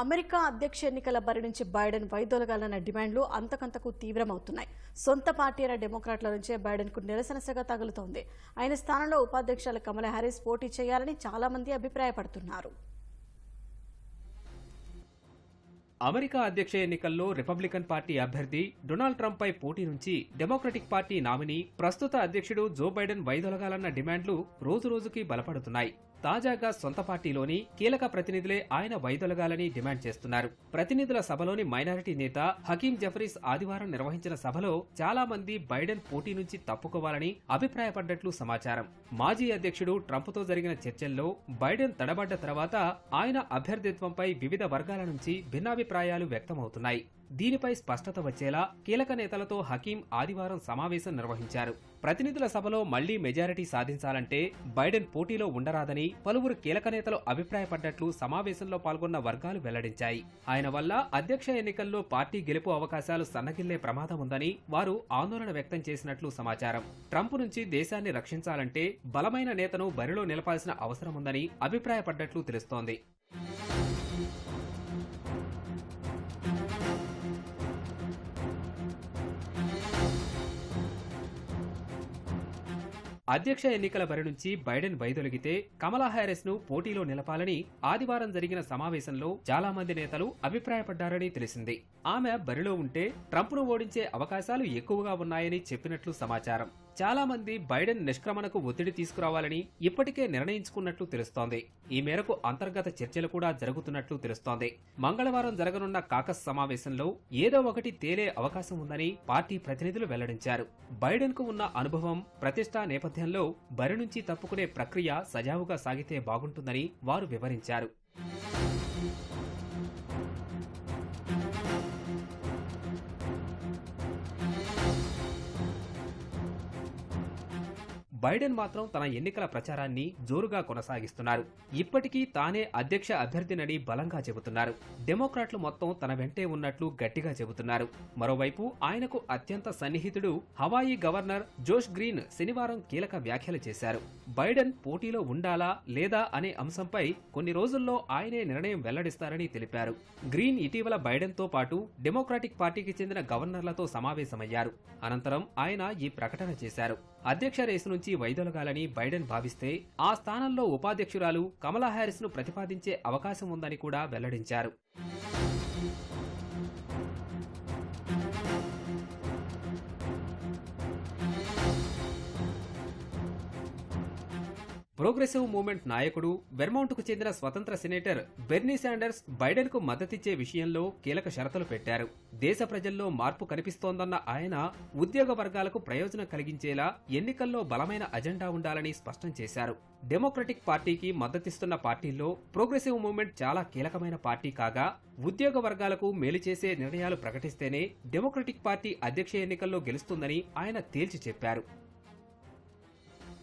America అధ్యక్ష ఎన్నికల బరి నుంచి బైడెన్ వైదొలగాలన్న డిమాండ్లు అంతకంతకు తీవ్రమవుతున్నాయి. సొంత పార్టీ అయిన డెమోక్రాట్ల నుంచే బైడెన్కు నిరసన సెగ తగులుతోంది. ఆయన స్థానంలో ఉపాధ్యక్షుల కమలా హ్యారిస్ పోటీ చేయాలని చాలా మంది అభిప్రాయపడుతున్నారు. అమెరికా అధ్యక్ష ఎన్నికల్లో రిపబ్లికన్ పార్టీ అభ్యర్థి డొనాల్డ్ ట్రంప్ పై పోటీ నుంచి డెమోక్రటిక్ పార్టీ నామిని ప్రస్తుత అధ్యక్షుడు జో బైడెన్ వైదొలగాలన్న డిమాండ్లు రోజురోజుకి బలపడుతున్నాయి. తాజాగా సొంత పార్టీలోని కీలక ప్రతినిధులే ఆయన వైదొలగాలని డిమాండ్ చేస్తున్నారు. ప్రతినిధుల సభలోని మైనారిటీ నేత హకీం జఫరీస్ ఆదివారం నిర్వహించిన సభలో చాలా మంది బైడెన్ పోటీ నుంచి తప్పుకోవాలని అభిప్రాయపడ్డట్లు సమాచారం. మాజీ అధ్యక్షుడు ట్రంప్తో జరిగిన చర్చల్లో బైడెన్ తడబడ్డ తర్వాత ఆయన అభ్యర్థిత్వంపై వివిధ వర్గాల నుంచి భిన్నాభిప్రాయాలు వ్యక్తమవుతున్నాయి. దీనిపై స్పష్టత వచ్చేలా కీలక నేతలతో హకీం ఆదివారం సమావేశం నిర్వహించారు. ప్రతినిధుల సభలో మళ్ళీ మెజారిటీ సాధించాలంటే బైడెన్ పోటీలో ఉండరాదని పలువురు కీలక నేతలు అభిప్రాయపడ్డట్లు సమావేశంలో పాల్గొన్న వర్గాలు వెల్లడించాయి. ఆయన వల్ల అధ్యక్ష ఎన్నికల్లో పార్టీ గెలుపు అవకాశాలు సన్నగిల్లే ప్రమాదం ఉందని వారు ఆందోళన వ్యక్తం చేసినట్లు సమాచారం. ట్రంప్ నుంచి దేశాన్ని రక్షించాలంటే బలమైన నేతను బరిలో నిలపాల్సిన అవసరం ఉందని అభిప్రాయపడ్డట్లు తెలుస్తోంది. అధ్యక్ష ఎన్నికల బరి నుంచి బైడెన్ వైదొలిగితే కమలా హ్యారిస్ను పోటీలో నిలపాలని ఆదివారం జరిగిన సమావేశంలో చాలా మంది నేతలు అభిప్రాయపడ్డారని తెలిసింది. ఆమె బరిలో ఉంటే ట్రంప్ను ఓడించే అవకాశాలు ఎక్కువగా ఉన్నాయని చెప్పినట్లు సమాచారం. చాలా మంది బైడెన్ నిష్క్రమణకు ఒత్తిడి తీసుకురావాలని ఇప్పటికే నిర్ణయించుకున్నట్లు తెలుస్తోంది. ఈ మేరకు అంతర్గత చర్చలు కూడా జరుగుతున్నట్లు తెలుస్తోంది. మంగళవారం జరగనున్న కాకస్ సమావేశంలో ఏదో ఒకటి తేలే అవకాశం ఉందని పార్టీ ప్రతినిధులు వెల్లడించారు. బైడెన్కు ఉన్న అనుభవం ప్రతిష్టా నేపథ్యంలో బరి నుంచి తప్పుకునే ప్రక్రియ సజావుగా సాగితే బాగుంటుందని వారు వివరించారు. బైడెన్ మాత్రం తన ఎన్నికల ప్రచారాన్ని జోరుగా కొనసాగిస్తున్నారు. ఇప్పటికీ తానే అధ్యక్ష అభ్యర్థినని బలంగా చెబుతున్నారు. డెమోక్రాట్లు మొత్తం తన వెంటే ఉన్నట్లు గట్టిగా చెబుతున్నారు. మరోవైపు ఆయనకు అత్యంత సన్నిహితుడు హవాయి గవర్నర్ జోష్ గ్రీన్ శనివారం కీలక వ్యాఖ్యలు చేశారు. బైడెన్ పోటీలో ఉండాలా లేదా అనే అంశంపై కొన్ని రోజుల్లో ఆయనే నిర్ణయం వెల్లడిస్తారని తెలిపారు. గ్రీన్ ఇటీవల బైడెన్తో పాటు డెమోక్రాటిక్ పార్టీకి చెందిన గవర్నర్లతో సమావేశమయ్యారు. అనంతరం ఆయన ఈ ప్రకటన చేశారు. అధ్యక్ష రేసు నుంచి వైదొలగాలని బైడెన్ భావిస్తే ఆ స్థానంలో ఉపాధ్యక్షురాలు కమలా హ్యారిస్ను ప్రతిపాదించే అవకాశం ఉందని కూడా వెల్లడించారు. ప్రోగ్రెసివ్ మూవ్మెంట్ నాయకుడు వెర్మౌంట్కు చెందిన స్వతంత్ర సెనేటర్ బెర్నీ శాండర్స్ బైడెన్కు మద్దతిచ్చే విషయంలో కీలక షరతులు పెట్టారు. దేశ ప్రజల్లో మార్పు కనిపిస్తోందన్న ఆయన ఉద్యోగ వర్గాలకు ప్రయోజనం కలిగించేలా ఎన్నికల్లో బలమైన అజెండా ఉండాలని స్పష్టం చేశారు. డెమోక్రటిక్ పార్టీకి మద్దతిస్తున్న పార్టీల్లో ప్రోగ్రెసివ్ మూవ్మెంట్ చాలా కీలకమైన పార్టీ కాగా ఉద్యోగ వర్గాలకు మేలు చేసే నిర్ణయాలు ప్రకటిస్తేనే డెమోక్రటిక్ పార్టీ అధ్యక్ష ఎన్నికల్లో గెలుస్తుందని ఆయన తేల్చి చెప్పారు.